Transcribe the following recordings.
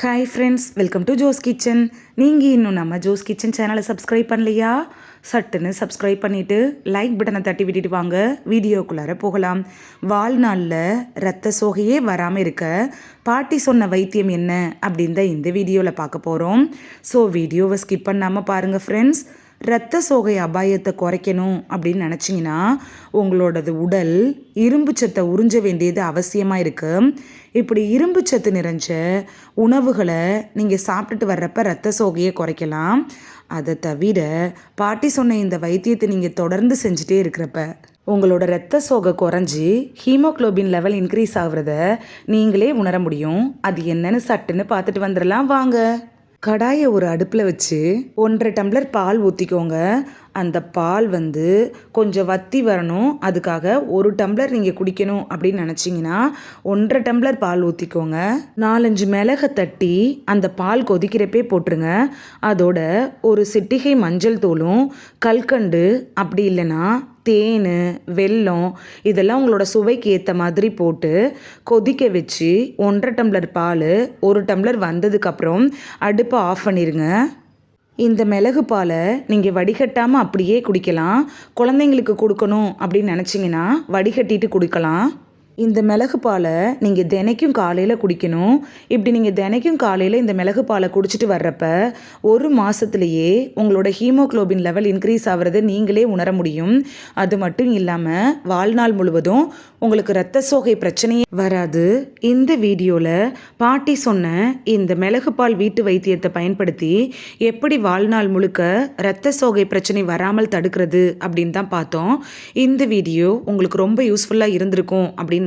Hi friends welcome to Jo's kitchen நீங்கள் இன்னும் நம்ம ஜோஸ் கிச்சன் சேனலை சப்ஸ்கிரைப் பண்ணலையா? சட்டுன்னு சப்ஸ்கிரைப் பண்ணிவிட்டு லைக் பட்டனை தட்டி விட்டுட்டு வாங்க. வீடியோக்குள்ளார போகலாம். வாழ்நாளில் ரத்த சோகையே வராமல் இருக்க பாட்டி சொன்ன வைத்தியம் என்ன அப்படின்னு தான் இந்த வீடியோவில் பார்க்க போகிறோம் ஸோ வீடியோவை ஸ்கிப் பண்ணாமல் பாருங்கள் ஃப்ரெண்ட்ஸ் இரத்த சோகை அபாயத்தை குறைக்கணும் அப்படின்னு நினச்சிங்கன்னா உங்களோடது உடல் இரும்பு சத்தை உறிஞ்ச வேண்டியது அவசியமாக இருக்குது இப்படி இரும்பு சத்து நிறைஞ்ச உணவுகளை நீங்கள் சாப்பிட்டுட்டு வர்றப்ப ரத்த சோகையை குறைக்கலாம். அதை தவிர பாட்டி சொன்ன இந்த வைத்தியத்தை நீங்கள் தொடர்ந்து செஞ்சுட்டே இருக்கிறப்ப உங்களோட ரத்த சோகை குறைஞ்சி ஹீமோக்ளோபின் லெவல் இன்க்ரீஸ் ஆகுறத நீங்களே உணர முடியும். அது என்னன்னு சட்டுன்னு பார்த்துட்டு வந்துடலாம். வாங்க. கடாயை ஒரு அடுப்பில் வச்சு ஒன்றரை டம்ளர் பால் ஊற்றிக்கோங்க அந்த பால் வந்து கொஞ்சம் வத்தி வரணும். அதுக்காக ஒரு டம்ளர் நீங்கள் குடிக்கணும் அப்படின்னு நினச்சிங்கன்னா ஒன்றரை டம்ளர் பால் ஊற்றிக்கோங்க நாலஞ்சு மிளகை தட்டி அந்த பால் கொதிக்கிறப்பே போட்டுருங்க. அதோட ஒரு சிட்டிகை மஞ்சள் தூளும் கல்கண்டு அப்படி இல்லைன்னா தேன் வெல்லம் இதெல்லாம் உங்களோட சுவைக்கு ஏற்ற மாதிரி போட்டு கொதிக்க வச்சு ஒன்றரை டம்ளர் பால் ஒரு டம்ளர் வந்ததுக்கப்புறம் அடுப்பை ஆஃப் பண்ணிடுங்க இந்த மிளகு பாலை நீங்கள் வடிகட்டாமல் அப்படியே குடிக்கலாம். குழந்தைங்களுக்கு கொடுக்கணும் அப்படின்னு நினச்சிங்கன்னா வடிகட்டிட்டு குடிக்கலாம். இந்த மிளகு பாலை நீங்கள் தினைக்கும் காலையில் குடிக்கணும். இப்படி நீங்கள் தினைக்கும் காலையில் இந்த மிளகு பாலை குடிச்சிட்டு வர்றப்ப ஒரு மாதத்துலேயே உங்களோட ஹீமோக்ளோபின் லெவல் இன்க்ரீஸ் ஆகிறத நீங்களே உணர முடியும். அது மட்டும் இல்லாமல் வாழ்நாள் முழுவதும் உங்களுக்கு ரத்த சோகை பிரச்சனையே வராது. இந்த வீடியோவில் பாட்டி சொன்ன இந்த மிளகு பால் வீட்டு வைத்தியத்தை பயன்படுத்தி எப்படி வாழ்நாள் முழுக்க ரத்த சோகை பிரச்சனை வராமல் தடுக்கிறது அப்படின்னு தான் பார்த்தோம். இந்த வீடியோ உங்களுக்கு ரொம்ப யூஸ்ஃபுல்லாக இருந்திருக்கும் அப்படின்னு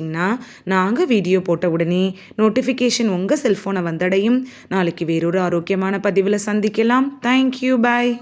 வச்சிட்டிங்கன்னா நாங்கள் வீடியோ போட்ட உடனே நோட்டிஃபிகேஷன் உங்கள் செல்ஃபோனை வந்தடையும். நாளைக்கு வேறொரு ஆரோக்கியமான பதிவில் சந்திக்கலாம். Thank you bye